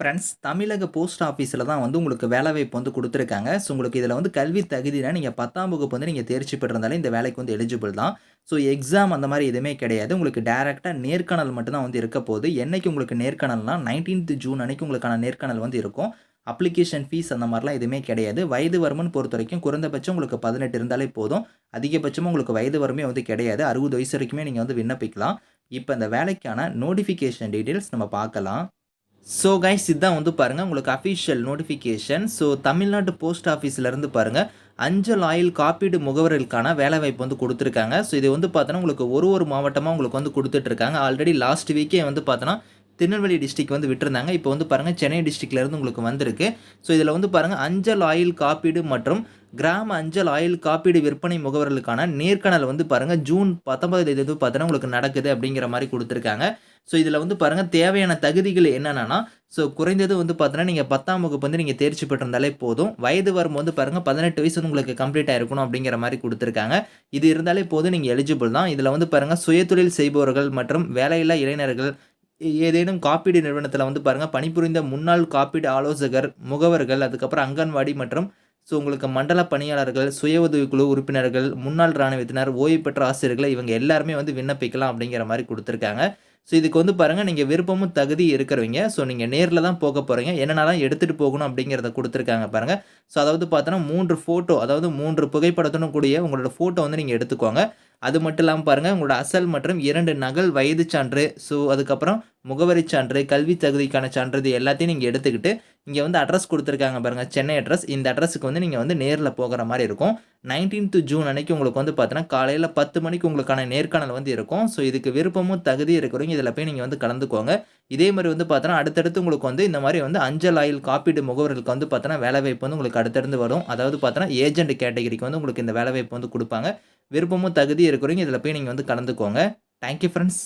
Friends தமிழக post ஆஃபீஸில் தான் வந்து உங்களுக்கு வேலைவாய்ப்பு வந்து கொடுத்துருக்காங்க. ஸோ உங்களுக்கு இதில் வந்து கல்வி தகுதினா நீங்கள் பத்தாம் வகுப்பு வந்து நீங்கள் தேர்ச்சி பெற்றிருந்தாலே இந்த வேலைக்கு வந்து எலிஜிபிள் தான். ஸோ எக்ஸாம் அந்த மாதிரி எதுவுமே கிடையாது. உங்களுக்கு டேரெக்டாக நேர்காணல் மட்டும்தான் வந்து இருக்க போகுது. என்றைக்கு உங்களுக்கு நேர்காணல்னால் நைன்டீன்த் ஜூன் அன்னைக்கு உங்களுக்கான நேர்காணல் வந்து இருக்கும். அப்ளிகேஷன் ஃபீஸ் அந்த மாதிரிலாம் எதுவுமே கிடையாது. வயது வரம்புன்னு பொறுத்த வரைக்கும் குறைந்தபட்சம் உங்களுக்கு பதினெட்டு இருந்தாலே போதும். அதிகபட்சமாக உங்களுக்கு வயது வரமே வந்து கிடையாது. அறுபது வயசு வரைக்குமே நீங்கள் வந்து விண்ணப்பிக்கலாம். இப்போ இந்த வேலைக்கான நோட்டிஃபிகேஷன் டீட்டெயில்ஸ் நம்ம பார்க்கலாம். ஸோ கைஸ் இதுதான் வந்து பாருங்கள் உங்களுக்கு அஃபிஷியல் நோட்டிஃபிகேஷன் ஸோ தமிழ்நாட்டு போஸ்ட் ஆஃபீஸ்லேருந்து பாருங்கள் அஞ்சல் ஆயில் காப்பீடு முகவர்களுக்கான வேலைவாய்ப்பு வந்து கொடுத்துருக்காங்க. ஸோ இது வந்து பார்த்தோன்னா உங்களுக்கு ஒரு ஒரு மாவட்டமாக உங்களுக்கு வந்து கொடுத்துட்ருக்காங்க. ஆல்ரெடி லாஸ்ட் வீக்கே வந்து பார்த்தோன்னா திருநெல்வேலி டிஸ்ட்ரிக் வந்து விட்டுருந்தாங்க. இப்போ வந்து பாருங்கள் சென்னை டிஸ்ட்ரிக்ட்லேருந்து உங்களுக்கு வந்திருக்கு. ஸோ இதில் வந்து பாருங்கள் அஞ்சல் ஆயில் காப்பீடு மற்றும் கிராம அஞ்சல் ஆயில் காப்பீடு விற்பனை முகவர்களுக்கான நேர்காணல் வந்து பாருங்கள் ஜூன் பத்தொன்பது தேதி வந்து பார்த்தோன்னா உங்களுக்கு நடக்குது அப்படிங்கிற மாதிரி கொடுத்துருக்காங்க. ஸோ இதில் வந்து பாருங்கள் தேவையான தகுதிகள் என்னென்னா ஸோ குறைந்தது வந்து பார்த்தோன்னா நீங்கள் பத்தாம் வகுப்பு வந்து நீங்கள் தேர்ச்சி பெற்றிருந்தாலே போதும். வயது வரும் வந்து பாருங்கள் பதினெட்டு வயசு வந்து உங்களுக்கு கம்ப்ளீட் ஆகிருக்கணும் அப்படிங்கிற மாதிரி கொடுத்துருக்காங்க. இது இருந்தாலே போதும் நீங்கள் எலிஜிபிள் தான். இதில் வந்து பாருங்கள் சுயதொழில் செய்பவர்கள் மற்றும் வேலையில்லா இளைஞர்கள் ஏதேனும் காப்பீடு நிறுவனத்தில் வந்து பாருங்கள் பணிபுரிந்த முன்னாள் காப்பீடு ஆலோசகர் முகவர்கள் அதுக்கப்புறம் அங்கன்வாடி மற்றும் ஸோ உங்களுக்கு மண்டல பணியாளர்கள் சுய உதவிக்குழு உறுப்பினர்கள் முன்னாள் இராணுவத்தினர் ஓய்வு பெற்ற ஆசிரியர்களை இவங்க எல்லாருமே வந்து விண்ணப்பிக்கலாம் அப்படிங்கிற மாதிரி கொடுத்துருக்காங்க. ஸோ இதுக்கு வந்து பாருங்கள் நீங்கள் விருப்பமும் தகுதி இருக்கிறவங்க. ஸோ நீங்கள் நேரில் தான் போக போகிறீங்க என்னென்னலாம் எடுத்துகிட்டு போகணும் அப்படிங்கிறத கொடுத்துருக்காங்க பாருங்கள் ஸோ அதாவது பார்த்தோன்னா மூன்று ஃபோட்டோ அதாவது மூன்று புகைப்படத்துடன் கூடிய உங்களோட ஃபோட்டோ வந்து நீங்கள் எடுத்துக்கோங்க. அது மட்டும் இல்லாமல் பாருங்கள் உங்களோட அசல் மற்றும் இரண்டு நகல் வயது சான்று ஸோ அதுக்கப்புறம் முகவரி சான்று கல்வி தகுதிக்கான சான்று இது எல்லாத்தையும் நீங்கள் எடுத்துக்கிட்டு இங்கே வந்து அட்ரஸ் கொடுத்துருக்காங்க பாருங்கள் சென்னை அட்ரஸ் இந்த அட்ரஸுக்கு வந்து நீங்கள் வந்து நேரில் போகிற மாதிரி இருக்கும். நைன்டீன்த்து ஜூன் அன்னைக்கு உங்களுக்கு வந்து பார்த்தீங்கன்னா காலையில் பத்து மணிக்கு உங்களுக்கான நேர்காணல் வந்து இருக்கும். ஸோ இதுக்கு விருப்பமும் தகுதி இருக்கிறவங்க இதில் போய் நீங்கள் வந்து கலந்துக்கோங்க. இதே மாதிரி வந்து பார்த்தோன்னா அடுத்தடுத்து உங்களுக்கு வந்து இந்த மாதிரி வந்து அஞ்சல் ஆயில் காப்பீடு முகவர்களுக்கு வந்து பார்த்தோன்னா வேலைவாய்ப்பு வந்து உங்களுக்கு அடுத்தடுத்து வரும். அதாவது பார்த்தோன்னா ஏஜென்ட் கேட்டகரிக்கு வந்து உங்களுக்கு இந்த வேலைவாய்ப்பு வந்து கொடுப்பாங்க. விருப்பமும் தகுதி இருக்கிறவங்க இதில் போய் நீங்கள் வந்து கலந்துக்கோங்க. Thank you friends